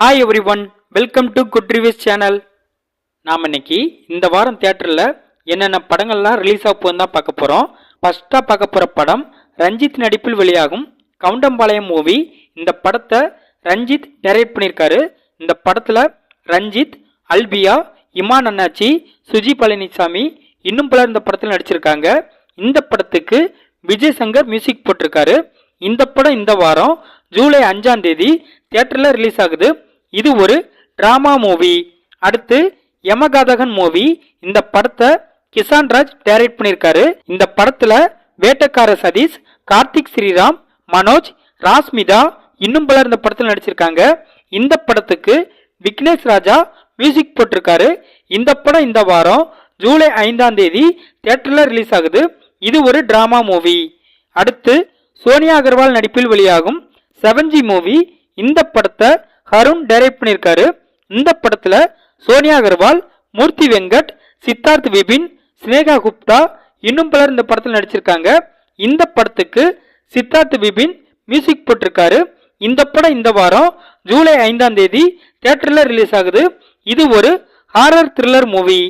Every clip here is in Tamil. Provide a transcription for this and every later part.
Hi everyone welcome to good reviews channel நாம் இன்னைக்கு இந்த வாரம் தியேட்டரில் என்னென்ன படங்கள்லாம் ரிலீஸ் ஆக போகுதுன்னு தான் பார்க்க போகிறோம் ஃபஸ்ட்டாக பார்க்க போகிற படம் ரஞ்சித் நடிப்பில் வெளியாகும் கவுண்டம்பாளையம் மூவி இந்த படத்தை ரஞ்சித் டைரக்ட் பண்ணியிருக்காரு. இந்த படத்தில் ரஞ்சித் அல்பியா இமான் அண்ணாச்சி சுஜி பழனிசாமி இன்னும் பலர் இந்த படத்தில் நடிச்சிருக்காங்க. இந்த படத்துக்கு விஜய் சங்கர் மியூசிக் போட்டிருக்காரு. இந்த படம் இந்த வாரம் ஜூலை அஞ்சாம் தேதி தியேட்டரில் ரிலீஸ் ஆகுது. இது ஒரு டிராமா மூவி அடுத்து யமகாதகன் மூவி இந்த படத்தை கிசான் ராஜ் டைரக்ட் பண்ணியிருக்காரு. இந்த படத்துல வேட்டக்கார சதீஷ் கார்த்திக் ஸ்ரீராம் மனோஜ் ராஸ்மிதா இன்னும் பலர் இந்த படத்தில் நடிச்சிருக்காங்க. இந்த படத்துக்கு விக்னேஷ் ராஜா மியூசிக் போட்டிருக்காரு. இந்த படம் இந்த வாரம் ஜூலை ஐந்தாம் தேதி தியேட்டரில் ரிலீஸ் ஆகுது. இது ஒரு டிராமா மூவி அடுத்து சோனியா அகர்வால் நடிப்பில் வெளியாகும் செவன்ஜி மூவி இந்த படத்தை ஹருண் டைரக்ட் பண்ணியிருக்காரு இந்த படத்துல சோனியா அகர்வால் மூர்த்தி வெங்கட் சித்தார்த் விபின் ஸ்னேகா குப்தா இன்னும் பலர் இந்த படத்தில் நடிச்சிருக்காங்க. இந்த படத்துக்கு சித்தார்த் விபின் மியூசிக் போட்டிருக்காரு. இந்த படம் இந்த வாரம் ஜூலை ஐந்தாம் தேதி தியேட்டரில் ரிலீஸ் ஆகுது. இது ஒரு ஹாரர் த்ரில்லர் மூவி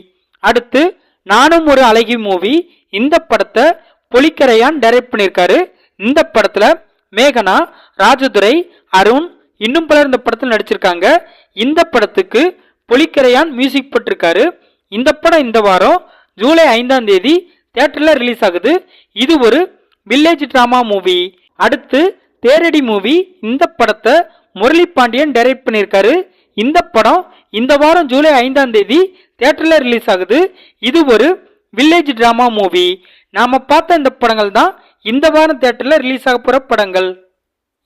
அடுத்து நானும் ஒரு அழகி மூவி இந்த படத்தை பொலிக்கரையான் டைரக்ட் பண்ணியிருக்காரு இந்த படத்தில் மேகனா ராஜதுரை அருண் இன்னும் பலர் இந்த படத்தில் நடிச்சிருக்காங்க. இந்த படத்துக்கு பொலிக்கரையான் மியூசிக் போட்டிருக்காரு. இந்த படம் இந்த வாரம் ஜூலை ஐந்தாம் தேதி தியேட்டர்ல ரிலீஸ் ஆகுது. இது ஒரு வில்லேஜ் ட்ராமா மூவி அடுத்து தேரடி மூவி இந்த படத்தை முரளி பாண்டியன் டைரக்ட் பண்ணியிருக்காரு. இந்த படம் இந்த வாரம் ஜூலை ஐந்தாம் தேதி தியேட்டர்ல ரிலீஸ் ஆகுது. இது ஒரு வில்லேஜ் ட்ராமா மூவி நாம் பார்த்த இந்த படங்கள் தான் இந்த வாரம் தேட்டரில் ரிலீஸ் ஆக போகிற படங்கள்.